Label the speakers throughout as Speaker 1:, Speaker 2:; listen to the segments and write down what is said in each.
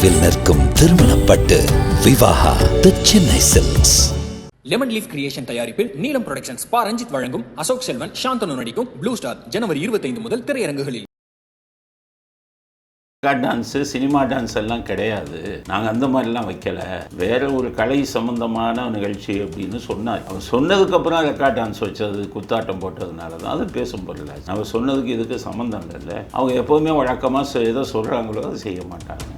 Speaker 1: தொலைவில் நிற்கும் திருமணப்பட்டு Vivaha the Chennai silks
Speaker 2: lemon leaf creation தயாரிப்பில் நீலம் புரொடக்ஷன்ஸ் பா. ரஞ்சித் வழங்கும் அசோக் செல்வன் சாந்தனு நடிக்கும் ப்ளூ ஸ்டார் ஜனவரி 25 முதல் திரையரங்குகளில்.
Speaker 3: டான்ஸு சினிமா டான்ஸ் எல்லாம் கிடையாது. நாங்கள் அந்த மாதிரிலாம் வைக்கல. வேற ஒரு கலை சம்பந்தமான நிகழ்ச்சி அப்படின்னு சொன்னார். அவர் சொன்னதுக்கப்புறம் ரெக்கார்ட் டான்ஸ் வச்சது குத்தாட்டம் போட்டதுனால தான் அது பேசும் பொருள் அவர் சொன்னதுக்கு இதுக்கு சம்மந்தம் இல்லை. அவங்க எப்போவுமே வழக்கமாக எதோ சொல்கிறாங்களோ அதை செய்ய மாட்டாங்க.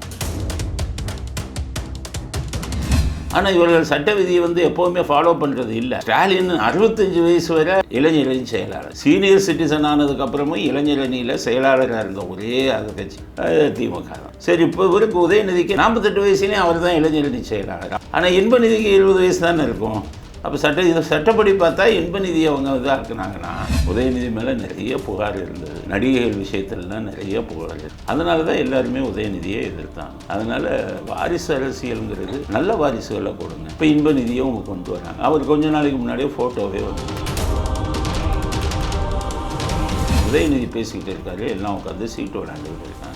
Speaker 3: ஆனால் இவர்கள் சட்ட விதியை வந்து எப்போவுமே ஃபாலோ பண்ணுறது இல்லை. ஸ்டாலின் அறுபத்தஞ்சு வயசு வரை இளைஞரணி செயலாளர். சீனியர் சிட்டிசன் ஆனதுக்கப்புறமும் இளைஞரணியில் செயலாளராக இருந்த ஒரே அது கட்சி திமுக தான். சரி இப்போ இவருக்கு உதயநிதிக்கு நாற்பத்தெட்டு வயசுலேயும் அவர் தான் இளைஞரணி செயலாளர். ஆனால் இன்பநிதிக்கு இருபது வயசு தானே இருக்கும்? அப்போ சட்ட இதை சட்டப்படி பார்த்தா இன்பநிதி அவங்க இதாக இருக்குனாங்கன்னா உதயநிதி மேலே நிறைய புகார் இருந்தது. நடிகைகள் விஷயத்துலலாம் நிறைய புகார் இருந்தது. அதனால தான் எல்லாருமே உதயநிதியை எதிர்த்தாங்க. அதனால் வாரிசு அரசியலுங்கிறது நல்ல வாரிசுகளை கொடுங்க. இப்போ இன்பநிதியை அவங்க கொண்டு வராங்க. அவர் கொஞ்ச நாளைக்கு முன்னாடியே ஃபோட்டோவே வந்து உதயநிதி பேசிக்கிட்டு இருக்காரு. எல்லாம் உட்காந்து சீட்டு விளையாண்டுக்கிட்டு இருக்காங்க.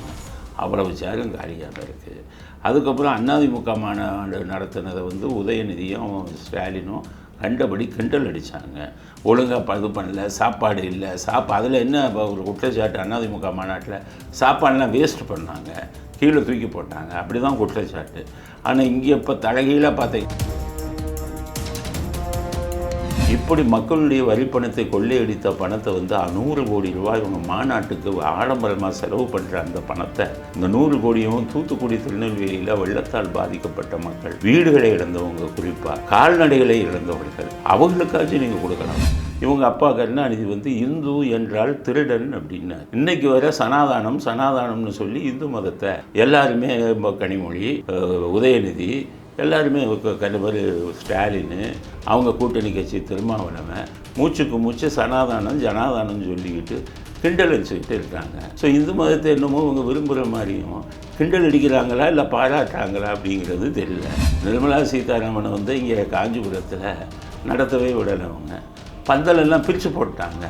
Speaker 3: அவ்வளவு சேரும் காலியாக இருக்குது அதுக்கப்புறம் அண்ணாதிமுக மாநாடு நடத்தினதை வந்து உதயநிதியும் ஸ்டாலினும் கண்டபடி கிண்டல் அடித்தாங்க ஒழுங்காக இது பண்ணல சாப்பாடு இல்லை சாப்பா அதில் என்ன இப்போ ஒரு குற்றச்சாட்டு அண்ணாதிமுக மாநாட்டில்? சாப்பாடெலாம் வேஸ்ட் பண்ணாங்க. கீழே தூக்கி போட்டாங்க. அப்படி தான் குற்றச்சாட்டு. ஆனால் இங்கே இப்போ தலைகீழாக பார்த்தீங்க இப்படி மக்களுடைய வரிப்பணத்தை கொள்ளையடித்த பணத்தை வந்து நூறு கோடி ரூபாய் இவங்க மாநாட்டுக்கு ஆடம்பரமாக செலவு பண்ணுற அந்த பணத்தை இந்த நூறு கோடியும் தூத்துக்குடி திருநெல்வேலியில் வெள்ளத்தால் பாதிக்கப்பட்ட மக்கள் வீடுகளை இழந்தவங்க குறிப்பாக கால்நடைகளை இழந்தவர்கள் அவங்களுக்காச்சும் நீங்கள் கொடுக்கலாம். இவங்க அப்பா கருணாநிதி வந்து இந்து என்றால் திருடன் அப்படின்னார். இன்னைக்கு வர சனாதானம் சனாதானம்னு சொல்லி இந்து மதத்தை எல்லாருமே கனிமொழி உதயநிதி எல்லாருமே கண்டவர் ஸ்டாலின் அவங்க கூட்டணி கட்சி திருமாவளவன் மூச்சுக்கு மூச்சு சனாதானம் ஜனாதானம்னு சொல்லிக்கிட்டு கிண்டல் அடிச்சுக்கிட்டு இருக்காங்க. ஸோ இந்து மதத்தை என்னமோ இவங்க விரும்புகிற மாதிரியும் கிண்டல் அடிக்கிறாங்களா இல்லை பாராட்டுறாங்களா அப்படிங்கிறது தெரியல. நிர்மலா சீதாராமனை வந்து இங்கே காஞ்சிபுரத்தில் நடத்தவே விடலை அவங்க. பந்தல் பிரித்து போட்டாங்க.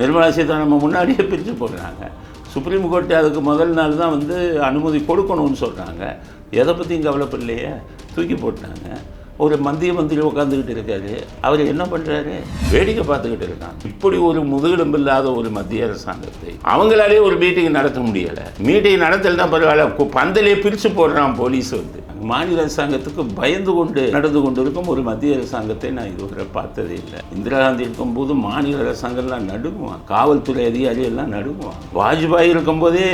Speaker 3: நிர்மலா சீதாராமன் முன்னாடியே பிரித்து போடுறாங்க. சுப்ரீம் கோர்ட்டு அதுக்கு முதல் நாள் தான் வந்து அனுமதி கொடுக்கணும்னு சொல்கிறாங்க எதை பற்றியும் கவலைப்படலையே? தூக்கி போட்டாங்க. ஒரு மந்திய மந்திரி உட்காந்துக்கிட்டு இருக்காரு. அவர் என்ன பண்ணுறாரு வேடிக்கை பார்த்துக்கிட்டு இருக்காங்க இப்படி ஒரு முதுகெலும்பு இல்லாத ஒரு மத்திய அரசாங்கத்தை அவங்களாலே ஒரு மீட்டிங் நடத்த முடியலை. மீட்டிங் நடத்தலைன்னா பரவாயில்ல. பந்தலே பிரித்து போடுறான் போலீஸ் வந்து. மாநில அரசாங்கத்துக்கு பயந்து கொண்டு நடந்து கொண்டிருக்கும் ஒரு மத்திய அரசாங்கத்தை நான் இதுவரை பார்த்ததே இல்லை. இந்திரா காந்தி இருக்கும்போது மாநில அரசாங்கம்லாம் நடுங்குவான். காவல்துறை அதிகாரி எல்லாம் நடுங்குவான். வாஜ்பாய் இருக்கும்போதே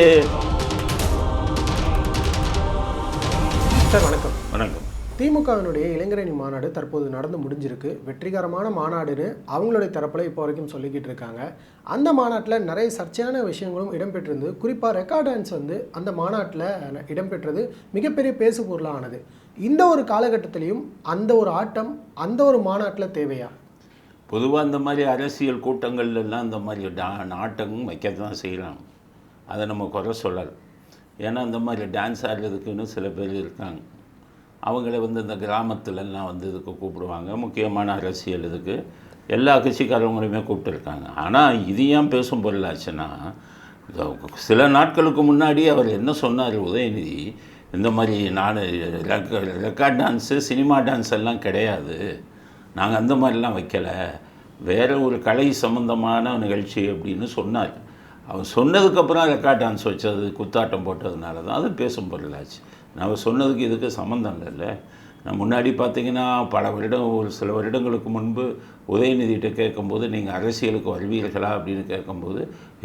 Speaker 4: சார் வணக்கம். திமுகவினுடைய இளைஞரணி மாநாடு தற்போது நடந்து முடிஞ்சிருக்கு. வெற்றிகரமான மாநாடுன்னு அவங்களுடைய தரப்பில் இப்போ வரைக்கும் சொல்லிக்கிட்டு இருக்காங்க. அந்த மாநாட்டில் நிறைய சர்ச்சையான விஷயங்களும் இடம்பெற்றிருந்து குறிப்பாக ரெக்கார்ட் டான்ஸ் வந்து அந்த மாநாட்டில் இடம்பெற்றது மிகப்பெரிய பேசு பொருளானது. இந்த ஒரு காலகட்டத்திலையும் அந்த ஒரு ஆட்டம் அந்த ஒரு மாநாட்டில் தேவையா?
Speaker 3: பொதுவாக இந்த மாதிரி அரசியல் கூட்டங்கள்லாம் அந்த இந்த மாதிரி டா நாட்டமும் வைக்க தான் செய்கிறாங்க அதை நம்ம குறை சொல்லலை. ஏன்னா இந்த மாதிரி டான்ஸ் ஆடுறதுக்குன்னு சில பேர் இருக்காங்க. அவங்கள வந்து இந்த கிராமத்துலலாம் வந்து இதுக்கு கூப்பிடுவாங்க. முக்கியமான அரசியல் இதுக்கு. எல்லா கட்சிக்காரவங்களையுமே கூப்பிட்டுருக்காங்க. ஆனால் இது ஏன் பேசும் பொருளாச்சுன்னா சில நாட்களுக்கு முன்னாடி அவர் என்ன சொன்னார் உதயநிதி? இந்த மாதிரி நான் ரெக்கார்ட் டான்ஸு சினிமா டான்ஸ் எல்லாம் கிடையாது. நாங்கள் அந்த மாதிரிலாம் வைக்கலை. வேறு ஒரு கலை சம்மந்தமான நிகழ்ச்சி அப்படின்னு சொன்னார். அவர் சொன்னதுக்கப்புறம் ரெக்கார்ட் டான்ஸ் வச்சது குத்தாட்டம் போட்டதுனால தான் அது பேசும் பொருளாச்சு. நான் சொன்னதுக்கு இதுக்கு சம்மந்தம் இல்லைல்ல நான் முன்னாடி பார்த்தீங்கன்னா பல வருடம் ஒரு சில வருடங்களுக்கு முன்பு உதயநிதிகிட்ட கேட்கும்போது நீங்கள் அரசியலுக்கு வருவீர்களா? அப்படின்னு கேட்கும்போது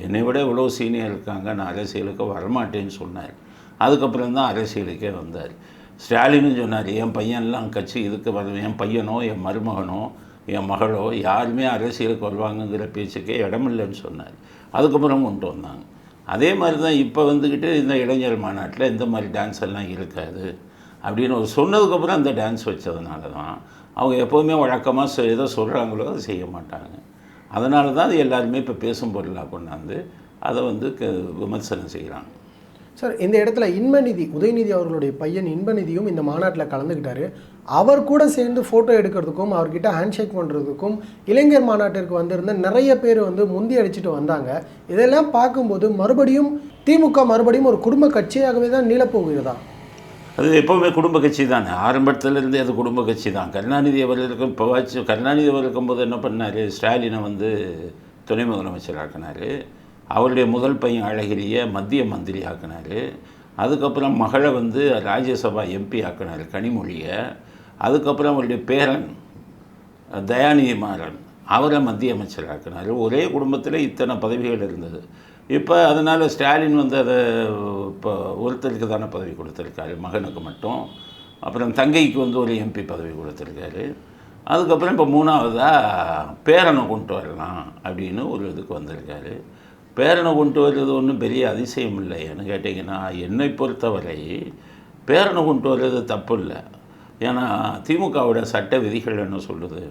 Speaker 3: என்னை விட இவ்வளோ சீனியர் இருக்காங்க நான் அரசியலுக்கு வரமாட்டேன்னு சொன்னார். அதுக்கப்புறம் தான் அரசியலுக்கே வந்தார். ஸ்டாலின்னு சொன்னார் என் பையன்லாம் கட்சி இதுக்கு வர என் பையனோ என் மருமகனோ என் மகளோ யாருமே அரசியலுக்கு வருவாங்கங்கிற பேச்சுக்கே இடமில்லைன்னு சொன்னார். அதுக்கப்புறம் கொண்டு வந்தாங்க. அதே மாதிரி தான் இப்போ வந்துக்கிட்டு இந்த இளைஞர் மாநாட்டில் இந்த மாதிரி டான்ஸ் எல்லாம் இருக்காது அப்படின்னு ஒரு சொன்னதுக்கப்புறம் அந்த டான்ஸ் வச்சதுனால தான் அவங்க எப்போவுமே வழக்கமாக எதோ சொல்கிறாங்களோ அதை செய்ய மாட்டாங்க. அதனால தான் அது எல்லாருமே இப்போ பேசும் பொருளாக கொண்டாந்து அதை வந்து க- விமர்சனம் செய்கிறாங்க.
Speaker 4: சார் இந்த இடத்துல இன்பநிதி உதயநிதி அவர்களுடைய பையன் இன்பநிதியும் இந்த மாநாட்டில் கலந்துக்கிட்டாரு. அவர் கூட சேர்ந்து ஃபோட்டோ எடுக்கிறதுக்கும் அவர்கிட்ட ஹேண்ட்ஷேக் பண்ணுறதுக்கும் இளைஞர் மாநாட்டிற்கு வந்திருந்த நிறைய பேர் வந்து முந்தி அடிச்சுட்டு வந்தாங்க. இதெல்லாம் பார்க்கும்போது மறுபடியும் திமுக மறுபடியும் ஒரு குடும்ப கட்சியாகவே தான் நீளப்போகிறதா
Speaker 3: அது எப்போவுமே குடும்ப கட்சி தானே. ஆரம்பத்திலேருந்தே அது குடும்ப கட்சி தான். கருணாநிதி அவர் இருக்கும் இப்போ வச்சு கருணாநிதி அவர் இருக்கும்போது என்ன பண்ணார்? ஸ்டாலினை வந்து துணை முதலமைச்சர் ஆக்கினார். அவருடைய முதல் பையன் அழகிரியை மத்திய மந்திரி ஆக்கினார். அதுக்கப்புறம் மகளை வந்து ராஜ்யசபா எம்பி ஆக்கினார் கனிமொழியை. அதுக்கப்புறம் அவருடைய பேரன் தயாநிதி மாறன். அவரை மத்திய அமைச்சராக்கினார். ஒரே குடும்பத்தில் இத்தனை பதவிகள் இருந்தது. இப்போ அதனால் ஸ்டாலின் வந்து அதை இப்போ ஒருத்தருக்கு தானே பதவி கொடுத்துருக்காரு மகனுக்கு மட்டும். அப்புறம் தங்கைக்கு வந்து ஒரு எம்பி பதவி கொடுத்துருக்காரு. அதுக்கப்புறம் இப்போ மூணாவதாக பேரனை கொண்டு வரலாம் அப்படின்னு ஒரு இதுக்கு வந்திருக்காரு. பேரனை கொண்டு வர்றது ஒன்றும் பெரிய அதிசயம் இல்லை ஏன்னு கேட்டிங்கன்னா என்னை பொறுத்தவரை பேரனை கொண்டு வர்றது தப்பு இல்லை. ஏன்னா திமுகவோட சட்ட விதிகள் என்ன சொல்லுது?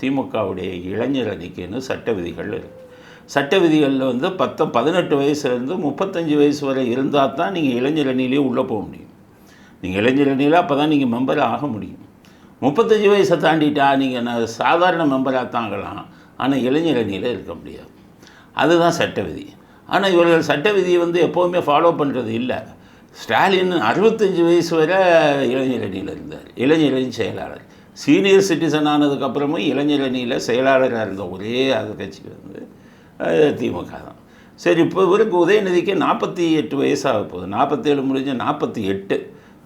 Speaker 3: திமுகவுடைய இளைஞர் அணிக்குன்னு சட்ட விதிகள் இருக்குது சட்ட விதிகளில் வந்து பத்து பதினெட்டு வயசுலேருந்து முப்பத்தஞ்சு வயசு வரை இருந்தால் தான் நீங்கள் இளைஞர் அணியிலேயே உள்ளே போக முடியும். நீங்கள் இளைஞர் அணியில் அப்போ தான் நீங்கள் மெம்பர் ஆக முடியும். முப்பத்தஞ்சு வயசை தாண்டிட்டா நீங்கள் நான் சாதாரண மெம்பராக தாங்கலாம் ஆனால் இளைஞர் அணியில் இருக்க முடியாது. அதுதான் சட்ட விதி. ஆனால் இவர்கள் சட்ட விதியை வந்து எப்போவுமே ஃபாலோ பண்ணுறது இல்லை. ஸ்டாலின் அறுபத்தஞ்சு வயசு வரை இளைஞர் அணியில் இருந்தார். இளைஞர் அணி செயலாளர். சீனியர் சிட்டிசன் ஆனதுக்கப்புறமும் இளைஞர் அணியில் செயலாளராக இருந்த ஒரே அது கட்சி வந்து திமுக தான். சரி இப்போ இவருக்கு உதயநிதிக்கு நாற்பத்தி எட்டு வயசாக போகுது. நாற்பத்தேழு முடிஞ்ச நாற்பத்தி எட்டு.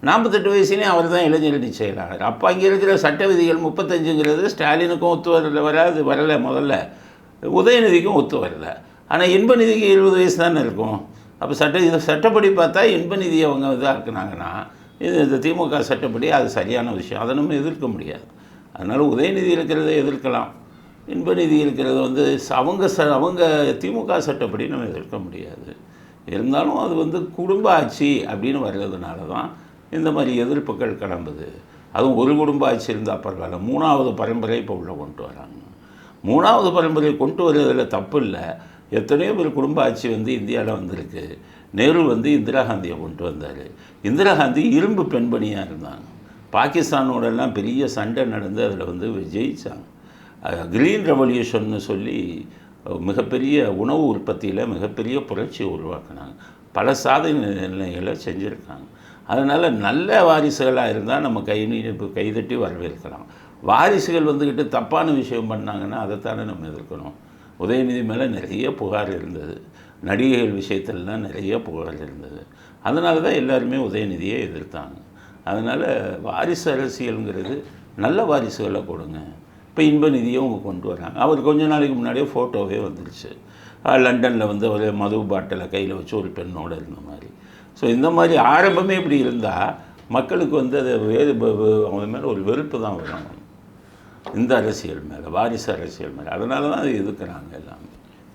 Speaker 3: நாற்பத்தெட்டு வயசுலேயும் அவர் தான் இளைஞரணி செயலாளர். அப்போ அங்கே இருக்கிற சட்ட விதிகள் முப்பத்தஞ்சுங்கிறது ஸ்டாலினுக்கும் ஒத்து வரல வராது வரல முதல்ல. உதயநிதிக்கும் ஒத்து வரல. ஆனால் இன்பநிதிக்கு இருபது வயசு தானே இருக்கும்? அப்போ சட்ட இது சட்டப்படி பார்த்தா இன்ப நிதியை அவங்க இதாக இருக்குனாங்கன்னா இது இந்த திமுக சட்டப்படி அது சரியான விஷயம். அதை நம்ம எதிர்க்க முடியாது. அதனால் உதயநிதி இருக்கிறத எதிர்க்கலாம். இன்பநிதி இருக்கிறத வந்து அவங்க ச அவங்க திமுக சட்டப்படி நம்ம எதிர்க்க முடியாது. இருந்தாலும் அது வந்து குடும்ப ஆட்சி அப்படின்னு வர்றதுனால தான் இந்த மாதிரி எதிர்ப்புகள் கிளம்புது. அதுவும் ஒரு குடும்ப ஆட்சி இருந்தால் பரவாயில்ல. மூணாவது பரம்பரை இப்போ உள்ளே கொண்டு வராங்க. மூணாவது பரம்பரை கொண்டு வருவதில் தப்பு இல்லை. எத்தனையோ பேர் குடும்ப ஆட்சி வந்து இந்தியாவில் வந்திருக்கு. நேரு வந்து இந்திரா காந்தியை கொண்டு வந்தார். இந்திரா காந்தி இரும்பு பெண்பணியாக இருந்தாங்க. பாகிஸ்தானோடெல்லாம் பெரிய சண்டை நடந்து அதில் வந்து ஜெயித்தாங்க க்ரீன் ரெவல்யூஷன்னு சொல்லி மிகப்பெரிய உணவு உற்பத்தியில் மிகப்பெரிய புரட்சியை உருவாக்கினாங்க. பல சாதனைகளை செஞ்சுருக்காங்க. அதனால் நல்ல வாரிசுகளாக இருந்தால் நம்ம கை இப்போ கைதட்டி வரவேற்கலாம். வாரிசுகள் வந்துக்கிட்டு தப்பான விஷயம் பண்ணாங்கன்னா அதைத்தானே நம்ம எதிர்க்கணும். உதயநிதி மேலே நிறைய புகார் இருந்தது. நடிகைகள் விஷயத்திலலாம் நிறைய புகார் இருந்தது. அதனால தான் எல்லாருமே உதயநிதியை எதிர்த்தாங்க. அதனால் வாரிசு அரசியலுங்கிறது நல்ல வாரிசுகளை கொடுங்க. இப்போ இன்ப நிதியை அவங்க கொண்டு வராங்க. அவர் கொஞ்ச நாளைக்கு முன்னாடியே ஃபோட்டோவே வந்துருச்சு. லண்டனில் வந்து ஒரு மது பாட்டிலை கையில் வச்சு ஒரு பெண்ணோடு இருந்த மாதிரி. ஸோ இந்த மாதிரி ஆரம்பமே இப்படி இருந்தால் மக்களுக்கு வந்து அது வேறு அவன் அவங்க மேலே ஒரு வெறுப்பு தான் வரும். இந்த அரசியல் மேலே வாரிசு அரசியல் மேலே. அதனால தான் அது எதுக்குறாங்க எல்லாமே.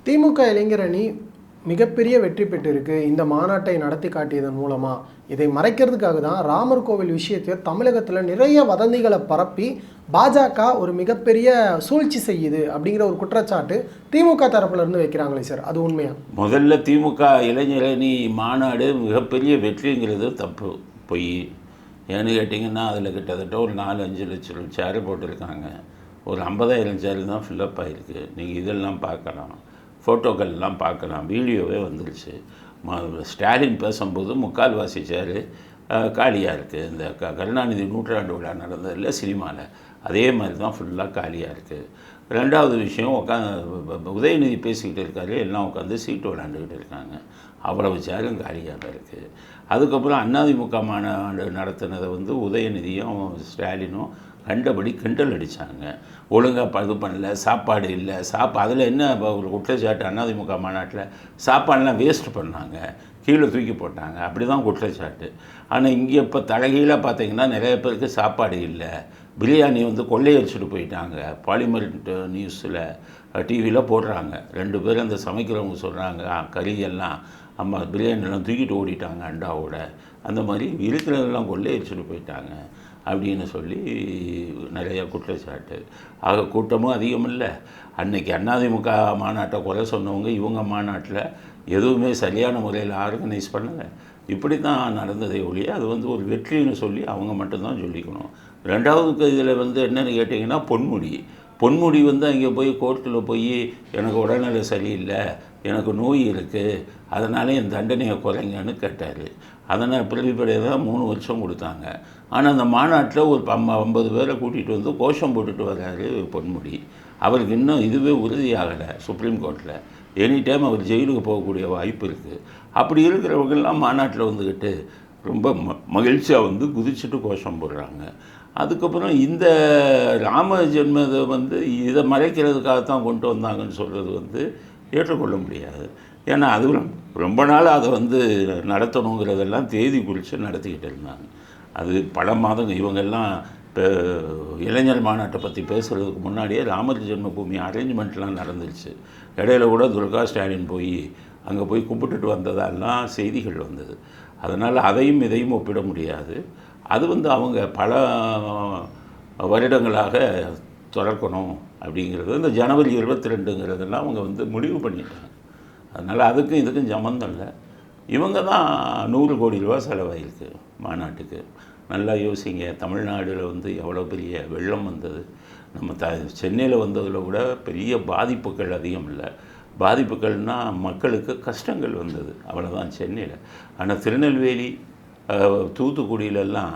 Speaker 4: திமுக இளைஞர் அணி மிகப்பெரிய வெற்றி பெற்றிருக்கு. இந்த மாநாட்டை நடத்தி காட்டியதன் மூலமா. இதை மறைக்கிறதுக்காக தான் ராமர் கோவில் விஷயத்தை தமிழகத்தில் நிறைய வதந்திகளை பரப்பி பாஜக ஒரு மிகப்பெரிய சூழ்ச்சி செய்யுது அப்படிங்கிற ஒரு குற்றச்சாட்டு திமுக தரப்புல இருந்து வைக்கிறாங்களே சார். அது உண்மையா?
Speaker 3: முதல்ல திமுக இளைஞரணி மாநாடு மிகப்பெரிய வெற்றிங்கிறது தப்பு. பொய். ஏன்னு கேட்டிங்கன்னா அதில் கிட்டத்தட்ட ஒரு நாலு அஞ்சு லட்சம் சேரு போட்டிருக்காங்க. ஒரு ஐம்பதாயிரம் சேரு தான் ஃபில்லப் ஆகிருக்கு நீங்கள் இதெல்லாம் பார்க்கலாம். ஃபோட்டோக்கள்லாம் பார்க்கலாம். வீடியோவே வந்துருச்சு. ம- ஸ்டாலின் பேசும்போது முக்கால்வாசி சேரு காலியாக இருக்குது இந்த க கருணாநிதி நூற்றாண்டு விழா நடந்ததில் சினிமாவில் அதே மாதிரி தான் ஃபுல்லாக காலியாக இருக்குது ரெண்டாவது விஷயம் உட்காந்து உதயநிதி பேசிக்கிட்டு இருக்காரு. எல்லாம் உட்காந்து சீட்டு விளாண்டுக்கிட்டு இருக்காங்க. அவ்வளவு சேரும் காலியாக தான் இருக்குது அதுக்கப்புறம் அண்ணாதிமுக மாநாடு நடத்தினதை வந்து உதயநிதியும் ஸ்டாலினும் கண்டபடி கிண்டல் அடித்தாங்க ஒழுங்காக இது பண்ணல சாப்பாடு இல்லை சாப்பா அதில் என்ன ஒரு குற்றச்சாட்டு அண்ணாதிமுக மாநாட்டில்? சாப்பாடெலாம் வேஸ்ட் பண்ணாங்க. கீழே தூக்கி போட்டாங்க. அப்படி தான் குற்றச்சாட்டு. ஆனால் இங்கே இப்போ தலைகீழாக பார்த்தீங்கன்னா நிறைய பேருக்கு சாப்பாடு இல்லை. பிரியாணி வந்து கொள்ளையடிச்சிட்டு போயிட்டாங்க. பாலிமர் நியூஸில் டிவியில் போடுறாங்க. ரெண்டு பேரும் அந்த சமைக்கிறவங்க சொல்கிறாங்க கறியெல்லாம் அம்மா பிரியாணிலாம் தூக்கிட்டு ஓடிட்டாங்க அண்டாவோட. அந்த மாதிரி இருக்கிறதெல்லாம் கொள்ளையடிச்சிட்டு போயிட்டாங்க அப்படின்னு சொல்லி நிறைய குற்றச்சாட்டு. ஆக கூட்டமும் அதிகம் இல்லை. அன்னைக்கு அண்ணாதிமுக மாநாட்டை குறை சொன்னவங்க இவங்க மாநாட்டில் எதுவுமே சரியான முறையில் ஆர்கனைஸ் பண்ணலை. இப்படி தான் நடந்ததே ஒழிய அது வந்து ஒரு வெற்றின்னு சொல்லி அவங்க மட்டும்தான் சொல்லிக்கணும். ரெண்டாவது இதில் வந்து என்னென்னு கேட்டிங்கன்னா பொன்முடி. பொன்முடி வந்து அங்கே போய் கோர்ட்டில் போய் எனக்கு உடல்நிலை சரியில்லை எனக்கு நோய் இருக்குது அதனால் என் தண்டனையை குறைங்கன்னு கேட்டார். அதனால் பிரதிபடைய தான் மூணு வருஷம் கொடுத்தாங்க. ஆனால் அந்த மாநாட்டில் ஒரு அம்மா ஐம்பது பேரை கூட்டிகிட்டு வந்து கோஷம் போட்டுட்டு வர்றாரு பொன்முடி. அவருக்கு இன்னும் இதுவே உறுதியாகலை சுப்ரீம் கோர்ட்டில் எனி டைம் அவர் ஜெயிலுக்கு போகக்கூடிய வாய்ப்பு இருக்குது அப்படி இருக்கிறவங்கெல்லாம் மாநாட்டில் வந்துக்கிட்டு ரொம்ப ம மகிழ்ச்சியாக வந்து குதிச்சுட்டு கோஷம் போடுறாங்க. அதுக்கப்புறம் இந்த ராம ஜென்மதை வந்து இதை மறைக்கிறதுக்காகத்தான் கொண்டு வந்தாங்கன்னு சொல்கிறது வந்து ஏற்றுக்கொள்ள முடியாது. ஏன்னா அது ரொம்ப- நாள் அதை வந்து நடத்தணுங்கிறதெல்லாம் தேதி குறித்து நடத்திக்கிட்டு இருந்தாங்க. அது பல மாதங்கள் இவங்கெல்லாம் இப்போ இளைஞர் மாநாட்டை பற்றி பேசுகிறதுக்கு முன்னாடியே ராமர் ஜென்மபூமி அரேஞ்ச்மெண்ட்லாம் நடந்துருச்சு. இடையில கூட துர்கா ஸ்டாலின் போய் அங்கே போய் கும்பிட்டுட்டு வந்ததெல்லாம் செய்திகள் வந்தது. அதனால் அதையும் இதையும் ஒப்பிட முடியாது. அது வந்து அவங்க பல வருடங்களாக தொடர்க்கணும். அப்படிங்கிறது இந்த ஜனவரி இருபத்தி ரெண்டுங்கிறதெல்லாம் அவங்க வந்து முடிவு பண்ணிட்டாங்க. அதனால் அதுக்கும் இதுக்கும் சம்மந்தம் இல்லை. இவங்க தான் நூறு கோடி ரூபா செலவாயிருக்கு மாநாட்டுக்கு. நல்லா யோசிங்க தமிழ்நாடுல வந்து எவ்வளோ பெரிய வெள்ளம் வந்தது. நம்ம த சென்னையில் வந்ததில் கூட பெரிய பாதிப்புகள் அதிகம் இல்லை. பாதிப்புகள்னால் மக்களுக்கு கஷ்டங்கள் வந்தது அவ்வளோதான் சென்னையில். ஆனால் திருநெல்வேலி தூத்துக்குடியிலெல்லாம்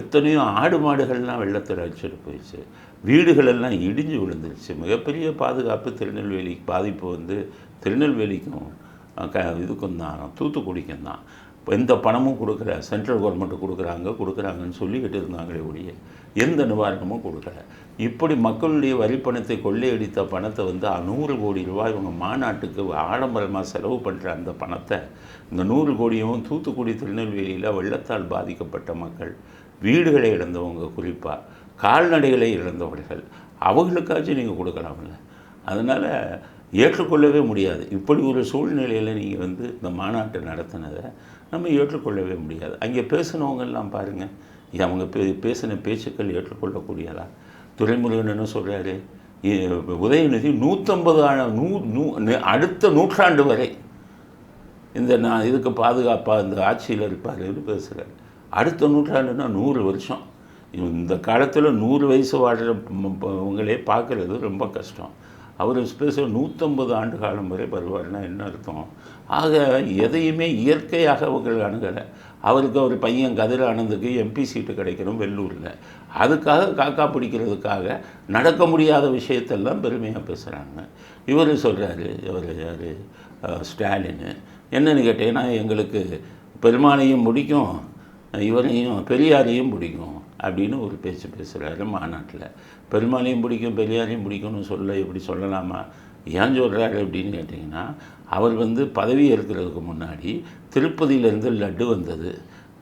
Speaker 3: எத்தனையோ ஆடு மாடுகள்லாம் வெள்ளத்தில் அடிச்சிட்டு போயிடுச்சு. வீடுகளெல்லாம் இடிஞ்சு விழுந்துருச்சு. மிகப்பெரிய பாதுகாப்பு திருநெல்வேலி பாதிப்பு வந்து திருநெல்வேலிக்கும் க இதுக்கும் தான் தூத்துக்குடிக்கும் தான். எந்த பணமும் கொடுக்குற சென்ட்ரல் கவர்மெண்ட்டு கொடுக்குறாங்க கொடுக்குறாங்கன்னு சொல்லிக்கிட்டு இருந்தாங்களே ஒழிய எந்த நிவாரணமும் கொடுக்கல. இப்படி மக்களுடைய வரிப்பணத்தை கொள்ளையடித்த பணத்தை வந்து நூறு கோடி ரூபாய் இவங்க மாநாட்டுக்கு ஆடம்பரமாக செலவு பண்ணுற அந்த பணத்தை இந்த நூறு கோடியும் தூத்துக்குடி திருநெல்வேலியில் வெள்ளத்தால் பாதிக்கப்பட்ட மக்கள் வீடுகளை இழந்தவங்க குறிப்பாக கால்நடைகளை இழந்தவர்கள். அவங்களுக்காச்சும் நீங்கள் கொடுக்கலாம்ல. அதனால் ஏற்றுக்கொள்ளவே முடியாது. இப்படி ஒரு சூழ்நிலையில் நீங்கள் வந்து இந்த மாநாட்டை நடத்தினதை நம்ம ஏற்றுக்கொள்ளவே முடியாது. அங்கே பேசினவங்கெல்லாம் பாருங்கள் அவங்க பே பேசின பேச்சுக்கள் ஏற்றுக்கொள்ளக்கூடியதா? துரைமுருகன் என்ன சொல்கிறாரு உதயநிதி நூற்றம்பது நூ நூ அடுத்த நூற்றாண்டு வரை இந்த நான் இதுக்கு பாதுகாப்பாக இந்த ஆட்சியில் இருப்பாருன்னு பேசுகிறார் அடுத்த நூற்றாண்டுனா நூறு வருஷம். இந்த காலத்தில் நூறு வயசு வாழ்கிறவங்களே பார்க்குறது ரொம்ப கஷ்டம். அவர் பேச நூற்றம்பது ஆண்டு காலம் வரை வருவார்னா என்ன அர்த்தம்? ஆக எதையுமே இயற்கையாக அவர்கள் அணுகலை. அவருக்கு அவர் பையன் கதிர ஆனந்துக்கு எம்பி சீட்டு கிடைக்கணும் வெள்ளூரில். அதுக்காக காக்கா பிடிக்கிறதுக்காக நடக்க முடியாத விஷயத்தெல்லாம் பெருமையாக பேசுகிறாங்க இவர் சொல்கிறாரு இவர் யார்? ஸ்டாலின். என்னென்னு கேட்டீங்கன்னா எங்களுக்கு பெருமானையும் பிடிக்கும் இவரையும் பெரியாரையும் பிடிக்கும். அப்படின்னு ஒரு பேச்சு பேசுகிறாரு மாநாட்டில். பெருமாளையும் பிடிக்கும் பெரியாரையும் பிடிக்கும்னு சொல்ல எப்படி சொல்லலாமா? ஏன் சொல்கிறாரு அப்படின்னு கேட்டிங்கன்னா அவர் வந்து பதவி ஏற்கிறதுக்கு முன்னாடி திருப்பதியிலேருந்து லட்டு வந்தது.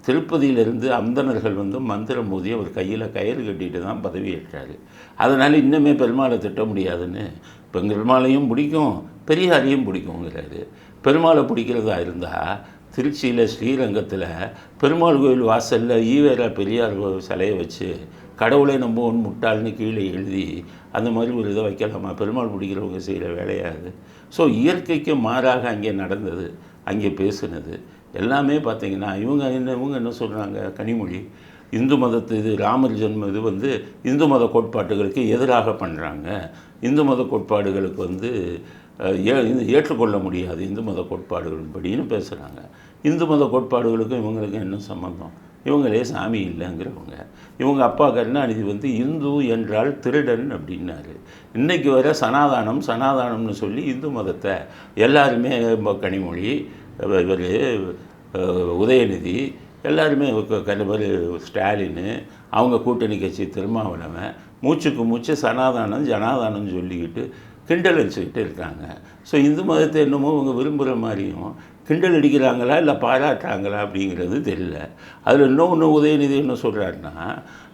Speaker 3: திருப்பதியிலேருந்து அந்தணர்கள் வந்து மந்திரம் மோதி அவர் கையில் கயிறு கட்டிட்டு தான் பதவி ஏற்றார். அதனால் இன்னுமே பெருமாளை திட்ட முடியாதுன்னு. இப்போ பெருமாளையும் பிடிக்கும் பெரியாரையும் பிடிக்குங்கிறாரு பெருமாளை பிடிக்கிறதா இருந்தால் திருச்சியில் ஸ்ரீரங்கத்தில் பெருமாள் கோயில் வாசலில் ஈவேரா பெரியார் சிலையை வச்சு கடவுளை நம்ம முட்டாள்னு கீழே எழுதி அந்த மாதிரி ஒரு இதை வைக்கலாமா? பெருமாள் பிடிக்கிறவங்க செய்கிற வேலையாது ஸோ இயற்கைக்கு மாறாக அங்கே நடந்தது அங்கே பேசுனது. எல்லாமே பார்த்தீங்கன்னா இவங்க என்ன இவங்க என்ன சொல்கிறாங்க கனிமொழி. இந்து மதத்து இது ராமர் ஜென்மம் இது வந்து இந்து மத கோட்பாட்டுகளுக்கு எதிராக பண்ணுறாங்க இந்து மத கோட்பாடுகளுக்கு வந்து ஏ ஏற்றுக்கொள்ள முடியாது இந்து மத கோட்பாடுகளின்படின்னு பேசுகிறாங்க இந்து மத கோட்பாடுகளுக்கும் இவங்களுக்கும் என்ன சம்மந்தம் இவங்களே சாமி இல்லைங்கிறவங்க. இவங்க அப்பா கருணாநிதி வந்து இந்து என்றால் திருடன் அப்படின்னாரு. இன்றைக்கி வர சனாதானம் சனாதானம்னு சொல்லி இந்து மதத்தை எல்லாருமே கனிமொழி இவர் உதயநிதி எல்லாருமே கலைவர் ஸ்டாலின் அவங்க கூட்டணி கட்சி திருமாவளவன் மூச்சுக்கு மூச்சு சனாதானம் ஜனாதானம் சொல்லிக்கிட்டு கிண்டல் அடிச்சுக்கிட்டு இருக்காங்க. ஸோ இந்து மதத்தை என்னமோ அவங்க விரும்புகிற மாதிரியும் கிண்டல் அடிக்கிறாங்களா இல்லை பாராட்டுறாங்களா அப்படிங்கிறது தெரியல. அதில் இன்னொன்று உதயநிதி என்ன சொல்கிறாருன்னா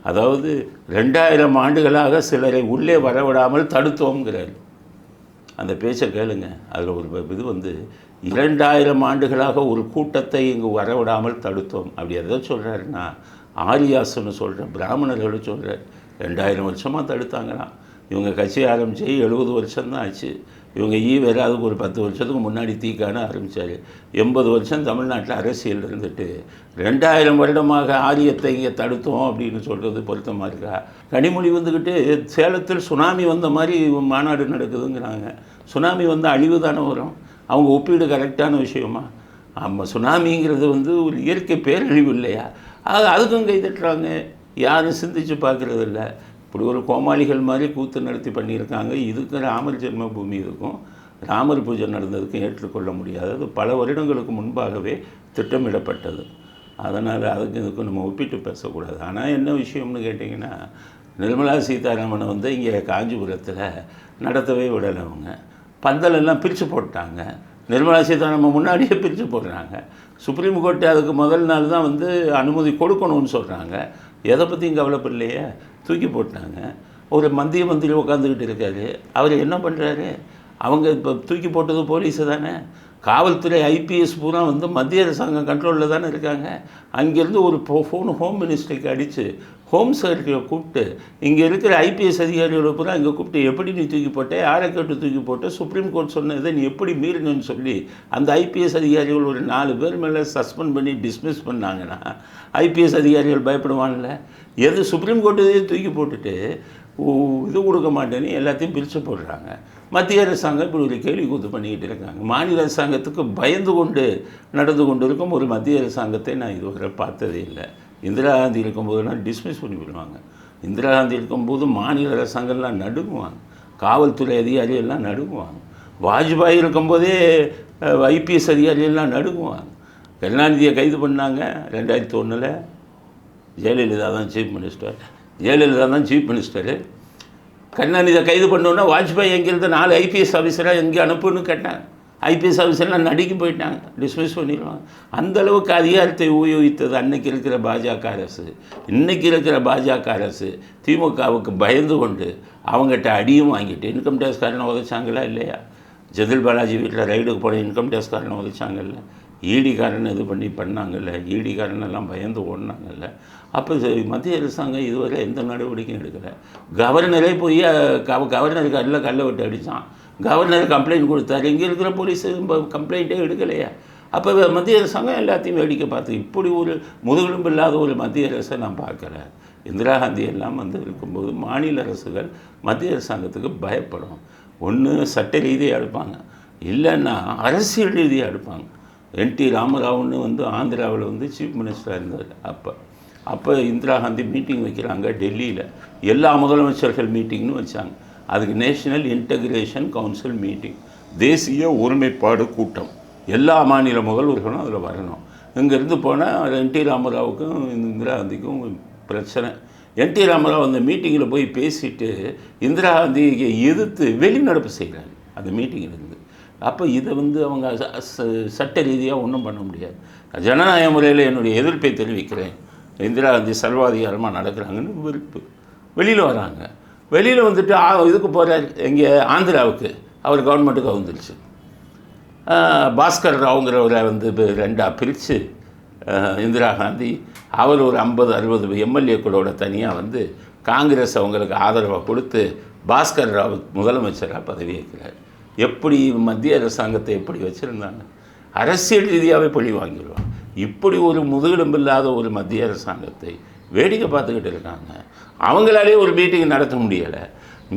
Speaker 3: அதாவது ரெண்டாயிரம் ஆண்டுகளாக சிலரை உள்ளே வரவிடாமல் தடுத்தோங்கிறார் அந்த பேச்சை கேளுங்க. அதில் ஒரு இது வந்து இரண்டாயிரம் ஆண்டுகளாக ஒரு கூட்டத்தை இங்கு வரவிடாமல் தடுத்தோம். அப்படி எதை சொல்கிறாருன்னா ஆரியாசன்னு சொல்கிற பிராமணர்களை சொல்கிறார் ரெண்டாயிரம் வருஷமாக தடுத்தாங்களாம். இவங்க கட்சி ஆரம்பித்து எழுபது வருஷம்தான் ஆச்சு. இவங்க ஈ அதுக்கு ஒரு பத்து வருஷத்துக்கு முன்னாடி தீக்கான ஆரம்பித்தார் எண்பது வருஷம் தமிழ்நாட்டில் அரசியல் இருந்துட்டு ரெண்டாயிரம் வருடமாக ஆரியத்தை இங்கே தடுத்தோம் அப்படின்னு சொல்கிறது பொருத்தமாக இருக்கா? கனிமொழி வந்துக்கிட்டு சேலத்தில் சுனாமி வந்த மாதிரி மாநாடு நடக்குதுங்கிறாங்க. சுனாமி வந்து அழிவு தானே வரும். அவங்க ஒப்பீடு கரெக்டான விஷயமா? ஆமாம் சுனாமிங்கிறது வந்து ஒரு இயற்கை பேரழிவு இல்லையா? அது அதுக்கும் கை தட்டுறாங்க யாரும் சிந்திச்சு பார்க்குறது இல்லை இப்படி ஒரு கோமாளிகள் மாதிரி கூத்து நடத்தி பண்ணியிருக்காங்க. இதுக்கு ராமர் ஜென்மபூமி இதுக்கும் ராமர் பூஜை நடந்ததுக்கும் ஏற்றுக்கொள்ள முடியாதது பல வருடங்களுக்கு முன்பாகவே திட்டமிடப்பட்டது. அதனால் அதுக்கு இதுக்கும் நம்ம ஒப்பிட்டு பேசக்கூடாது. ஆனால் என்ன விஷயம்னு கேட்டிங்கன்னா நிர்மலா சீதாராமனை வந்து இங்கே காஞ்சிபுரத்தில் நடத்தவே விடலை அவங்க. பந்தலெல்லாம் பிரித்து போட்டாங்க. நிர்மலா சீதாராமன் முன்னாடியே பிரித்து போடுறாங்க. சுப்ரீம் கோர்ட்டு அதுக்கு முதல் நாள் தான் வந்து அனுமதி கொடுக்கணும்னு சொல்கிறாங்க எதை பற்றியும் கவலைப்படலையே? தூக்கி போட்டாங்க ஒரு மந்திய மந்திரி உட்காந்துக்கிட்டு இருக்காரு. அவர் என்ன பண்ணுறாரு அவங்க இப்போ தூக்கி போட்டது போலீஸு தானே. காவல்துறை ஐபிஎஸ் பூரா வந்து மத்திய அரசாங்கம் கண்ட்ரோலில் தானே இருக்காங்க. அங்கேருந்து ஒரு ஃபோன் ஹோம் மினிஸ்டருக்கு அடித்து ஹோம் செக்ரட்டரியை கூப்பிட்டு இங்கே இருக்கிற ஐபிஎஸ் அதிகாரிகளை பூரா இங்கே கூப்பிட்டு எப்படி நீ தூக்கி போட்ட? யாரை கேட்டு தூக்கி போட்ட? சுப்ரீம் கோர்ட் சொன்னதை நீ எப்படி மீறினு சொல்லி அந்த ஐபிஎஸ் அதிகாரிகள் ஒரு நாலு பேர் மேலே சஸ்பெண்ட் பண்ணி டிஸ்மிஸ் பண்ணாங்கன்னா ஐபிஎஸ் அதிகாரிகள் பயப்படுவான்ல எது சுப்ரீம் கோர்ட்டு தூக்கி போட்டுட்டு இது கொடுக்க மாட்டேன்னு எல்லாத்தையும் பிரித்து போடுறாங்க. மத்திய அரசாங்கம் இப்படி ஒரு கேள்வி கூத்து பண்ணிக்கிட்டு இருக்காங்க. மாநில அரசாங்கத்துக்கு பயந்து கொண்டு நடந்து கொண்டு இருக்கும் ஒரு மத்திய அரசாங்கத்தை நான் இதுவரை பார்த்ததே இல்லை. இந்திரா காந்தி இருக்கும்போதெல்லாம் டிஸ்மிஸ் பண்ணி விடுவாங்க. இந்திரா காந்தி இருக்கும்போது மாநில அரசாங்கம்லாம் நடுங்குவாங்க. காவல்துறை அதிகாரி எல்லாம் நடுங்குவாங்க. வாஜ்பாய் இருக்கும்போதே ஐபிஎஸ் அதிகாரியெல்லாம் நடுங்குவாங்க. கருணாநிதியை கைது பண்ணாங்க ரெண்டாயிரத்தி ஒன்றில் ஜெயலலிதா தான் சீஃப் மினிஸ்டர் ஜெயலலிதா தான் சீஃப் மினிஸ்டரு கருணாநிதியை கைது பண்ணோன்னா வாஜ்பாய் எங்கேருந்து நாலு ஐபிஎஸ் ஆஃபீஸராக எங்கே அனுப்புன்னு கேட்டாங்க. ஐபிஎஸ் ஆஃபீஸர்லாம் நடிக்க போயிட்டாங்க. டிஸ்மிஸ் பண்ணிடுவாங்க. அந்தளவுக்கு அதிகாரத்தை உபயோகித்தது அன்னைக்கு இருக்கிற பாஜக அரசு. இன்றைக்கி இருக்கிற பாஜக அரசு திமுகவுக்கு பயந்து கொண்டு அவங்ககிட்ட அடியும் வாங்கிட்டு இன்கம் டேக்ஸ்காரனை உதைச்சாங்களா இல்லையா? ஜெதில் பாலாஜி வீட்டில் ரைடுக்கு போன இன்கம் டேக்ஸ்காரனை உதைச்சாங்கல்ல. ஈடிகாரன் இது பண்ணி பண்ணாங்கல்ல ஈடிகாரன் எல்லாம் பயந்து ஓடினாங்கல்ல. அப்போ சரி, மத்திய அரசாங்கம் இதுவரை எந்த நடவடிக்கையும் எடுக்கலை. கவர்னரே போய் கவ கவர்னருக்கு அடியில் கல்லை விட்டு அடித்தான் கவர்னர் கம்ப்ளைண்ட் கொடுத்தாரு. இங்கே இருக்கிற போலீஸ் கம்ப்ளைண்ட்டே எடுக்கலையா. அப்போ மத்திய அரசாங்கம் எல்லாத்தையும் வேடிக்கை பார்த்து இப்படி ஒரு முதுகெலும்பு இல்லாத ஒரு மத்திய அரசை நான் பார்க்கல இந்திரா காந்தி எல்லாம் வந்து இருக்கும்போது மாநில அரசுகள் மத்திய அரசாங்கத்துக்கு பயப்படும். ஒன்று சட்ட ரீதியாக எடுப்பாங்க. இல்லைன்னா அரசியல் ரீதியாக எடுப்பாங்க. என்டி ராமராவுன்னு ராமராவ்னு வந்து ஆந்திராவில் வந்து சீஃப் மினிஸ்டராக இருந்தார். அப்போ அப்போ இந்திரா காந்தி மீட்டிங் வைக்கிறாங்க டெல்லியில். எல்லா முதலமைச்சர்கள் மீட்டிங்னு வச்சாங்க. அதுக்கு நேஷனல் இன்டகிரேஷன் கவுன்சில் மீட்டிங் தேசிய ஒருமைப்பாடு கூட்டம். எல்லா மாநில முதல்வர்களும் அதில் வரணும். இங்கேருந்து போனால் என்டி ராமராவுக்கும் இந்திரா காந்திக்கும் பிரச்சனை. என்டி ராமராவ் அந்த மீட்டிங்கில் போய் பேசிட்டு இந்திரா காந்தியை எதிர்த்து வெளிநடப்பு செய்கிறாங்க அந்த மீட்டிங்கில் இருந்து. அப்போ இதை வந்து அவங்க ச- ச- சட்ட ரீதியாக ஒன்றும் பண்ண முடியாது. ஜனநாயக முறையில் என்னுடைய எதிர்ப்பை தெரிவிக்கிறேன். இந்திரா காந்தி சர்வாதிகாரமாக நடக்கிறாங்கன்னு விருப்பு வெளியில் வராங்க. வெளியில் வந்துட்டு இதுக்கு போகிறார் எங்கே ஆந்திராவுக்கு. அவர் கவர்மெண்ட்டுக்கு வந்துருச்சு. பாஸ்கர் ராவுங்கிறவரை வந்து ரெண்டாக பிரித்து இந்திரா காந்தி அவர் ஒரு ஐம்பது அறுபது எம்எல்ஏக்களோட தனியாக வந்து காங்கிரஸ் அவங்களுக்கு ஆதரவை கொடுத்து பாஸ்கர் ராவ் முதலமைச்சராக பதவியேற்கிறார். எப்படி மத்திய அரசாங்கத்தை எப்படி வச்சுருந்தாங்க? அரசியல் ரீதியாகவே பழி வாங்கிடுவாங்க. இப்படி ஒரு முதுகெலும்பில்லாத ஒரு மத்திய அரசாங்கத்தை வேடிக்கை பார்த்துக்கிட்டு இருக்காங்க. அவங்களாலே ஒரு மீட்டிங் நடத்த முடியலை.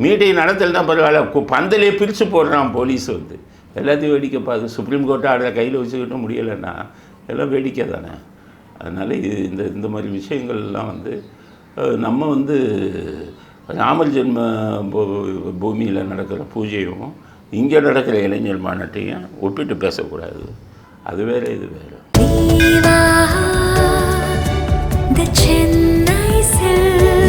Speaker 3: மீட்டிங் நடத்தலைன்னா பரவாயில்ல பந்தலே பிரித்து போடுறான் போலீஸ் வந்து. எல்லாத்தையும் வேடிக்கை பார்த்து சுப்ரீம் கோர்ட்டை ஆர்டரை கையில் வச்சுக்கிட்டு முடியலைன்னா எல்லாம் வேடிக்கை தானே. அதனால் இது இந்த இந்த மாதிரி விஷயங்கள்லாம் வந்து நம்ம வந்து ராமர் ஜென்ம பூமியில் நடக்கிற பூஜையும் இங்கே நடக்கிற இளைஞர் மாநாட்டையும் ஒப்பிட்டு பேசக்கூடாது. அது வேறு இது வேறு.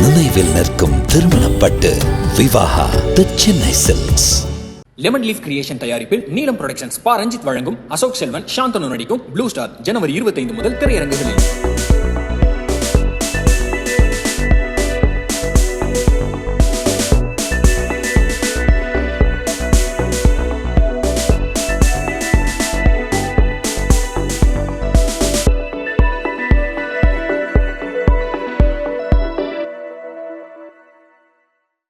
Speaker 1: நினைவில் நிற்கும் திருமணப்பட்டு Vivaha the Chennai silks
Speaker 2: lemon leaf creation தயாரிப்பில் நீலம் புரொடக்ஷன்ஸ் பா ரஞ்சித் வழங்கும் அசோக் செல்வன் சாந்தனு நடிக்கும் ப்ளூ ஸ்டார் ஜனவரி இருபத்தைந்து முதல் திரையரங்குகளில்.